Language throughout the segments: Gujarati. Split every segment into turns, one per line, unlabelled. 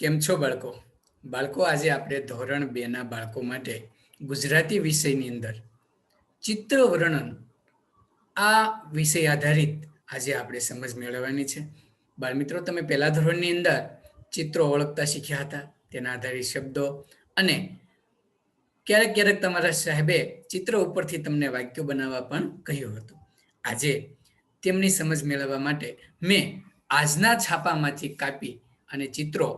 કેમ છો બાળકો? બાળકો, આજે આપણે ધોરણ બે ના બાળકો માટે ગુજરાતી વિષયની અંદર ચિત્ર વર્ણન આ વિષય આધારિત આજે આપણે સમજ મેળવવાની છે. બાળમિત્રો તમે પહેલા ધોરણની અંદર ચિત્રો ઓળખતા શીખ્યા હતા, તેના આધારિત શબ્દો અને ક્યારેક ક્યારેક તમારા સાહેબે ચિત્ર ઉપરથી તમને વાક્યો બનાવવા પણ કહ્યું હતું. આજે તેમની સમજ મેળવવા માટે મેં આજના છાપામાંથી કાપી અને ચિત્રો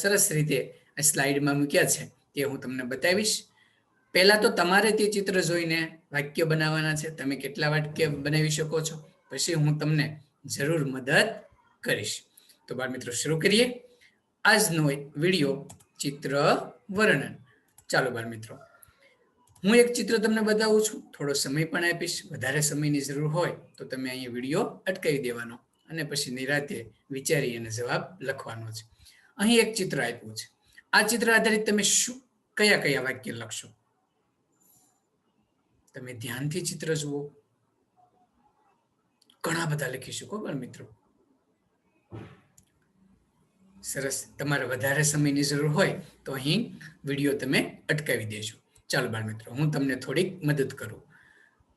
સરસ રીતે સ્લાઇડમાં મૂક્યા છે તે હું તમને બતાવીશ. પહેલાં તો તમારે તે ચિત્ર જોઈને વાક્ય બનાવવાના છે. તમે કેટલા વાક્ય બનાવી શકો છો? પછી હું તમને જરૂર મદદ કરીશ. તો બાળ મિત્રો, શરૂ કરીએ. આજનો વીડિયો ચિત્ર વર્ણન. ચાલો બાળ મિત્રો, હું એક ચિત્ર તમને બતાવું છું. થોડો સમય પણ આપીશ. વધારે સમયની જરૂર હોય તો તમે અહીંયા વીડિયો અટકાવી દેવાનો અને પછી નિરાતે વિચારી અને જવાબ લખવાનો છે. અહીં એક ચિત્ર આપ્યું છે. આ ચિત્ર આધારિત તમે શું, કયા કયા વાક્ય લખશો? તમે ધ્યાનથી ચિત્ર જુઓ. ઘણા બધા લખી શકો પણ મિત્રો. સરસ, તમારે વધારે સમયની જરૂર હોય તો અહીં વીડિયો તમે અટકાવી દેજો. ચાલો બાળમિત્રો, હું તમને થોડીક મદદ કરું.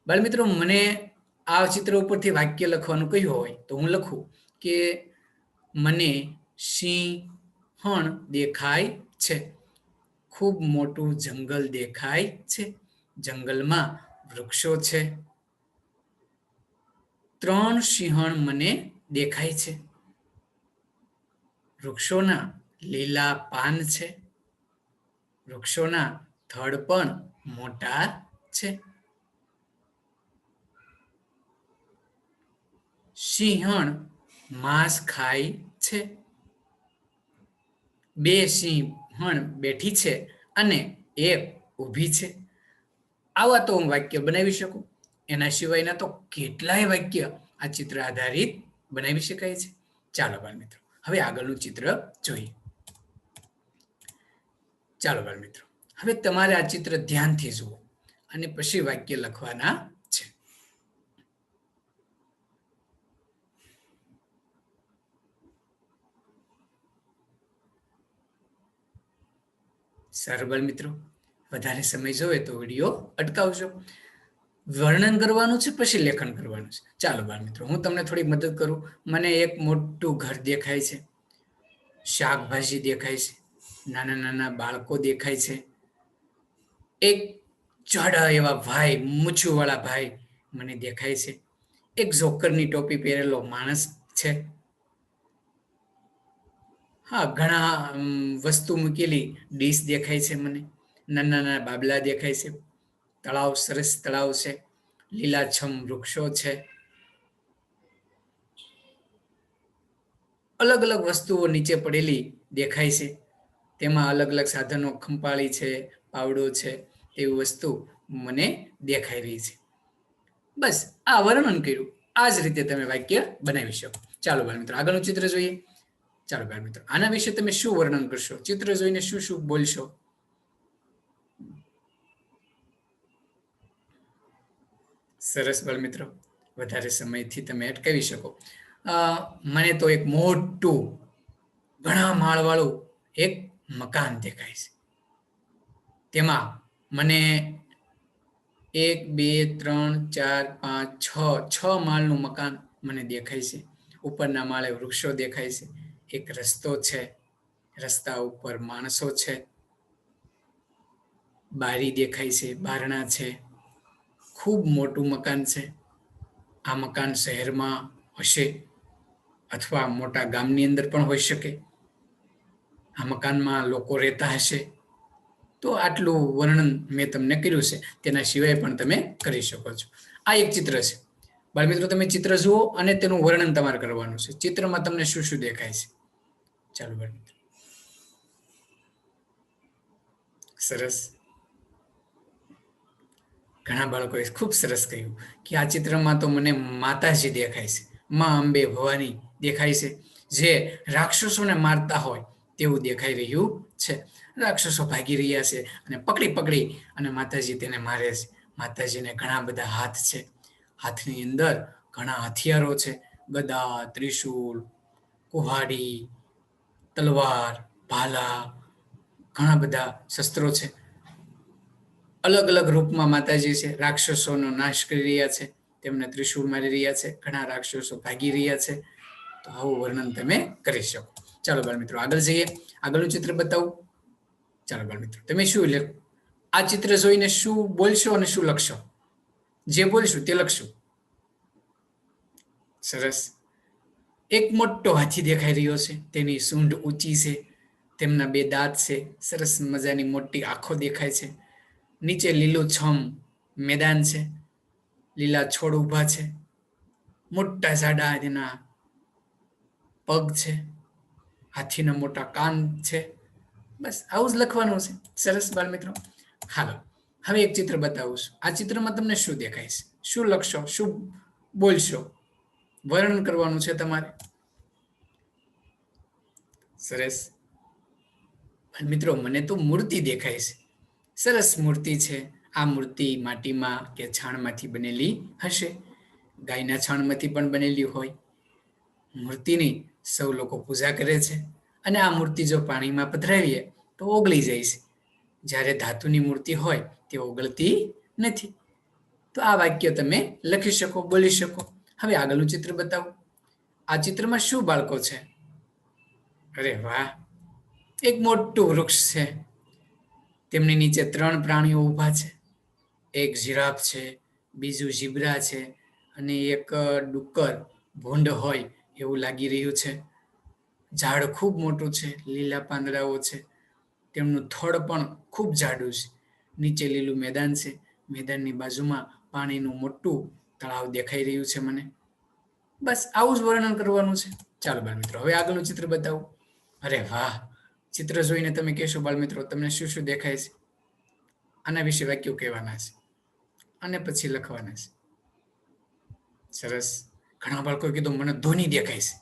બાળમિત્રો, મને આ ચિત્ર ઉપરથી વાક્ય લખવાનું કહ્યું હોય તો હું લખું કે, મને સિંહણ દેખાય છે. ખૂબ મોટું જંગલ દેખાય છે. જંગલમાં વૃક્ષો છે. ત્રણ સિંહણ મને દેખાય છે. વૃક્ષોના લીલા પાન છે. વૃક્ષોના થડ પણ મોટા છે. સિંહણ માંસ ખાય છે. બે સિંહણ બેઠી છે અને એક ઊભી છે. આવા તો હું વાક્ય બનાવી શકું? એના સિવાયના તો કેટલાય વાક્ય આ ચિત્ર આધારિત બનાવી શકાય છે. ચાલો બાળ મિત્રો હવે આગળનું ચિત્ર જોઈએ. ચાલો બાળ મિત્રો હવે તમારે આ ચિત્ર ધ્યાનથી જુઓ અને પછી વાક્ય લખવાના છે સારું બાળ મિત્રો, વધારે સમય જોવે તો વીડિયો અટકાવજો. વર્ણન કરવાનું છે પછી લેખન કરવાનું છે. ચાલો બાળ મિત્રો, હું તમને થોડી મદદ કરું. મને એક મોટું ઘર દેખાય છે. શાકભાજી દેખાય છે. નાના નાના બાળકો દેખાય છે. એક જાડા એવા ભાઈ, મૂછુંવાળા ભાઈ મને દેખાય છે. એક ઝોકરની ટોપી પહેરેલો માણસ છે. હા, ઘણા વસ્તુ મૂકેલી. ડીશ દેખાય છે મને. નાના નાના બાબલા દેખાય છે. તળાવ, સરસ તળાવ છે. લીલાછમ વૃક્ષો છે. અલગ અલગ વસ્તુઓ નીચે પડેલી દેખાય છે. તેમાં અલગ અલગ સાધનો, ખંપાળી છે, પાવડો છે એવી વસ્તુ મને દેખાઈ રહી છે. બસ, આ વર્ણન કર્યું. આ જ રીતે તમે વાક્ય બનાવી શકો. ચાલો બાળ મિત્રો, આગળનું ચિત્ર જોઈએ. ચાલો બાળ મિત્રો, આના વિશે તમે શું વર્ણન કરશો? ચિત્ર જોઈને શું શું બોલશો? સરસ બાળ મિત્રો, વધારે સમયથી તમે અટકાવી શકો. મને તો એક મોટું, ઘણા માળવાળું એક મકાન દેખાય છે. તેમાં મને એક, બે, ત્રણ, ચાર, પાંચ, છ છ માળનું મકાન મને દેખાય છે. ઉપરના માળે વૃક્ષો દેખાય છે. એક રસ્તો છે. રસ્તા ઉપર માણસો છે. બારી દેખાય છે, બારણા છે. ખૂબ મોટું મકાન છે. આ મકાન શહેરમાં હશે અથવા મોટા ગામની અંદર પણ હોઈ શકે. આ મકાનમાં લોકો રહેતા હશે. તો આટલું વર્ણન મેં તમને કર્યું છે. તેના સિવાય પણ તમે કરી શકો છો. આ એક ચિત્ર છે. બાળમિત્રો તમે ચિત્ર જુઓ અને તેનું વર્ણન તમારે કરવાનું છે. ચિત્રમાં તમને શું શું દેખાય છે? ચાલો કરી સરસ. ઘણા બાળકોએ ખૂબ સરસ કહ્યું કે આ ચિત્રમાં તો મને માતાજી દેખાય છે, માં અંબે ભવાની દેખાય છે, જે રાક્ષસોને મારતા હોય તેવું દેખાઈ રહ્યું છે. રાક્ષસો ભાગી રહ્યા છે અને પકડી પકડી અને માતાજી તેને મારે છે. માતાજીને ઘણા બધા હાથ છે. હાથની અંદર ઘણા હથિયારો છે. ગદા ત્રિશુલ કુહાડી તલવાર, ભાલા, ઘણા બધા શસ્ત્રો છે. અલગ અલગ રૂપમાં માતાજી છે, રાક્ષસોનો નાશ કરી રહ્યા છે, તેમને ત્રિશૂળ મારી રહ્યા છે, ઘણા રાક્ષસો ભાગી રહ્યા છે. તો આવું વર્ણન તમે કરી શકો. ચાલો બાળ મિત્રો, આગળ જઈએ. આગળનું ચિત્ર બતાવું. ચાલો બાળ મિત્રો, તમે શું આ ચિત્ર જોઈને શું બોલશો અને શું લખશો? જે બોલશું તે લખશું. સરસ. એક મોટો હાથી દેખાઈ રહ્યો છે. તેની સૂંઢ ઊંચી છે. તેમના બે દાંત છે. સરસ મજાની મોટી આંખો દેખાય છે. નીચે લીલું છમ મેદાન છે. લીલા છોડ ઊભા છે. મોટા ઝાડા તેના પગ છે. હાથીના મોટા કાન છે. બસ આવું જ લખવાનું છે. સરસ બાળ મિત્રો હાલો, હવે એક ચિત્ર બતાવું છું. આ ચિત્રમાં તમને શું દેખાય છે? શું લખશો? શું બોલશો? વર્ણન કરવાનું છે તમારે? સરસ. મિત્રો, મને તો મૂર્તિ દેખાય છે. સરસ મૂર્તિ છે. આ મૂર્તિ માટીમાં કે છાણમાંથી બનેલી હશે. ગાયના છાણમાંથી પણ બનેલી હોય. મૂર્તિની સૌ લોકો પૂજા કરે છે. અને આ મૂર્તિ જો પાણીમાં પધરાવીએ, તો ઓગળી જાય છે. જ્યારે ધાતુની મૂર્તિ હોય, તે ઓગળતી નથી. તો આ વાક્ય તમે લખી શકો, બોલી શકો. હવે આગળનું ચિત્ર બતાવો. આ ચિત્રમાં શું બાળકો છે? અરે વાહ! એક મોટું વૃક્ષ છે. તેમની નીચે ત્રણ પ્રાણીઓ ઊભા છે. એક જીરાફ છે, બીજું ઝીબ્રા છે અને એક ડુક્કર, ભૂંડ હોય એવું લાગી રહ્યું છે. ઝાડ ખૂબ મોટું છે, લીલા પાંદડાઓ છે. તેમનું થડ પણ ખૂબ જાડું છે. નીચે લીલું મેદાન છે. મેદાનની બાજુમાં પાણીનું મોટું તળાવ દેખાઈ રહ્યું છે મને. બસ આવું જ વર્ણન કરવાનું છે. ચાલો બાળ મિત્રો હવે આગળનું ચિત્ર બતાવો. અરે વાહ! ચિત્ર જોઈને તમે કહેશો બાળ મિત્રો તમને શું શું દેખાય છે? આના વિશે વાક્યો કહેવાના છે. અને પછી લખવાના છે. સરસ. ઘણા બાળકોએ કીધું, મને ધોની દેખાય છે.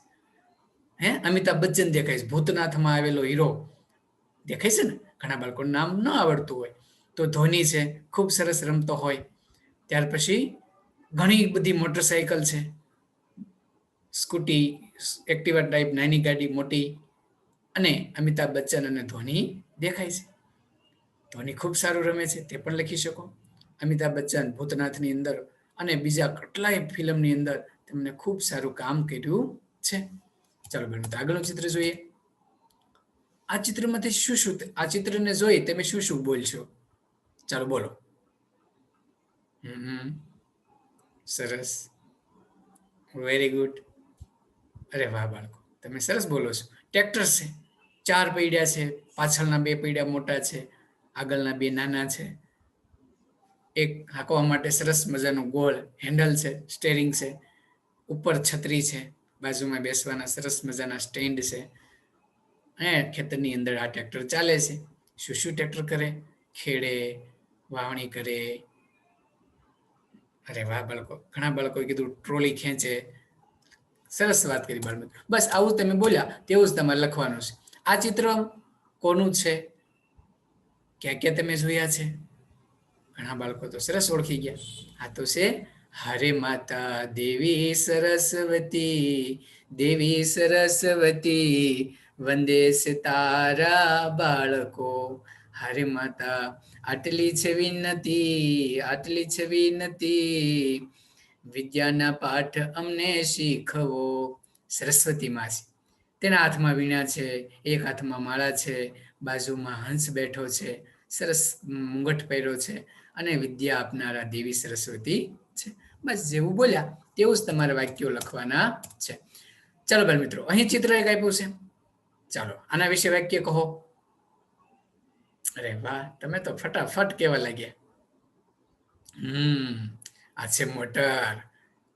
હે? અમિતાભ બચ્ચન દેખાય છે. ભૂતનાથમાં આવેલો હીરો. દેખાય છે ને? ઘણા બાળકોનું નામ ન આવડતું હોય. તો ધોની છે. ખૂબ સરસ રમતો હોય. ત્યાર પછી ઘણી બધી મોટરસાયકલ છે. સ્કૂટી એક્ટિવા ટાઈપ નાની ગાડી, મોટી અને અમિતાભ બચ્ચન અને ધોની દેખાય છે. ધોની ખૂબ સારું રમે છે, તે પણ લખી શકો. અમિતાભ બચ્ચન ભૂતનાથની અંદર અને બીજા કેટલાય ફિલ્મની અંદર તેમણે ખૂબ સારું કામ કર્યું છે. ચાલો બેન આગળનું ચિત્ર જોઈએ. આ ચિત્રમાંથી શું શું આ ચિત્રને જોઈ તમે શું શું બોલશો? ચાલો બોલો. હમ. સરસ. વેરી ગુડ અરે વાહ, બાળકો. તમે સરસ બોલો છો. ટ્રેક્ટર છે. ચાર પૈડા છે. પાછળના બે પૈડા મોટા છે. આગળના બે નાના છે. એક હાંકવા માટે સરસ મજાનું ગોળ હેન્ડલ છે સ્ટેરિંગ છે. ઉપર છત્રી છે. બાજુમાં બેસવાના સરસ મજાના સ્ટેન્ડ છે. હે, ખેતરની અંદર આ ટ્રેક્ટર ચાલે છે. શું શું ટ્રેક્ટર કરે? ખેડે, વાવણી કરે અરે વાહ, બાળકો. ઘણા બાળકોએ કીધું, ટ્રોલી ખેંચે. સરસ વાત કરી બાળ બસ આવું તમે બોલ્યા, તેવું જ તમારે લખવાનું છે. આ ચિત્ર કોનું છે? ક્યાં ક્યાં તમે જોયા છે? ઘણા બાળકો તો સરસ ઓળખી ગયા. આ તો છે, હરે માતા, દેવી સરસ્વતી દેવી સરસ્વતી, વંદે તારા બાળકો. હરે માતા, આટલી છે વિનતી આટલી છે વિનતી વિદ્યાના પાઠ અમને શીખવો. સરસ્વતી માસી, તેના હાથમાં વીણા છે, એક હાથમાં માળા છે, બાજુમાં હંસ બેઠો છે, સરસ મુંગટ પહેર્યો છે અને વિદ્યા આપનારા દેવી સરસ્વતી છે. બસ જેવું બોલ્યા, તેવું જ તમારે વાક્યો લખવાના છે. ચાલો બાળ મિત્રો, અહીં ચિત્ર એક આપ્યું છે. ચાલો, આના વિશે વાક્ય કહો. અરે વાહ, તમે તો ફટાફટ કેવા લાગ્યા. હમ, આ છે મોટર.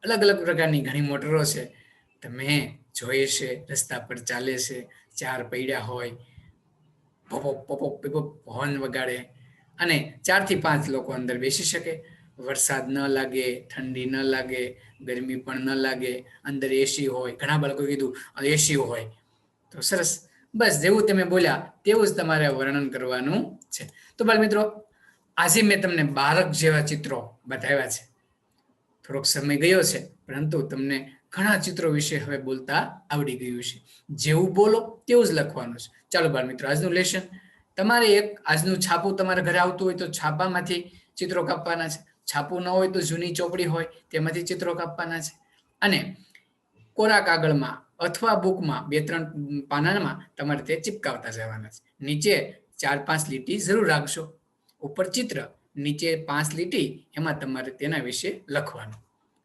અલગ અલગ પ્રકારની ઘણી મોટરો છે. તમે જોઈએ છે રસ્તા પર ચાલે છે, ચાર પૈડા હોય, પોપો પોપો, પીપો હોર્ન વગાડે. અને ચારથી પાંચ લોકો અંદર બેસી શકે. વરસાદ ન લાગે, ઠંડી ન લાગે, ગરમી પણ ન લાગે. અંદર એસી હોય, ઘણા બાળકો કીધું એસી હોય. તો સરસ. બસ, જેવું તમે બોલ્યા, તેવું જ તમારે વર્ણન કરવાનું છે. તો બાળ મિત્રો આજે મેં તમને બાળક જેવા ચિત્રો બતાવ્યા છે. થોડોક સમય ગયો છે, પરંતુ તમને ઘણા ચિત્રો વિશે હવે બોલતા આવડી ગયું છે. જેવું બોલો, તેવું જ લખવાનું છે. ચાલો બાળ મિત્રો આજનું લેશન. તમારે એક આજનું છાપું તમારા ઘરે આવતું હોય તો છાપામાંથી ચિત્રો કાપવાના છે. છાપું ન હોય તો જૂની ચોપડી હોય, તેમાંથી ચિત્રો કાપવાના છે. અને કોરા કાગળમાં અથવા બુકમાં, બે ત્રણ પાનામાં તમારે તે ચિપકાવતા જવાના છે. નીચે ચાર પાંચ લીટી જરૂર રાખશો ઉપર ચિત્ર, નીચે પાંચ લીટી, એમાં તમારે તેના વિશે લખવાનું.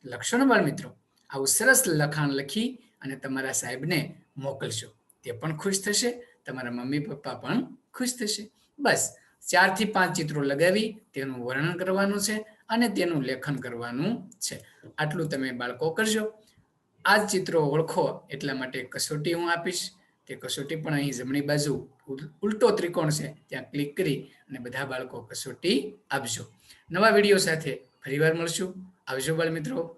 લખશો ને મિત્રો, આવું સરસ લખાણ લખી અને તમારા સાહેબને મોકલશો તે પણ ખુશ થશે, તમારા મમ્મી પપ્પા પણ ખુશ થશે. બસ, ચારથી પાંચ ચિત્રો લગાવી, તેનું વર્ણન કરવાનું છે અને તેનું લેખન કરવાનું છે. આટલું તમે બાળકો કરજો. આ ચિત્રો ઓળખો એટલા માટે કસોટી હું આપીશ. તે કસોટી પણ અહીં જમણી બાજુ ઉલટો ત્રિકોણ છે. ત્યાં ક્લિક કરી અને બધા બાળકો કસોટી આપજો. નવા વીડિયો સાથે ફરીવાર મળશું. આવજો બાળ મિત્રો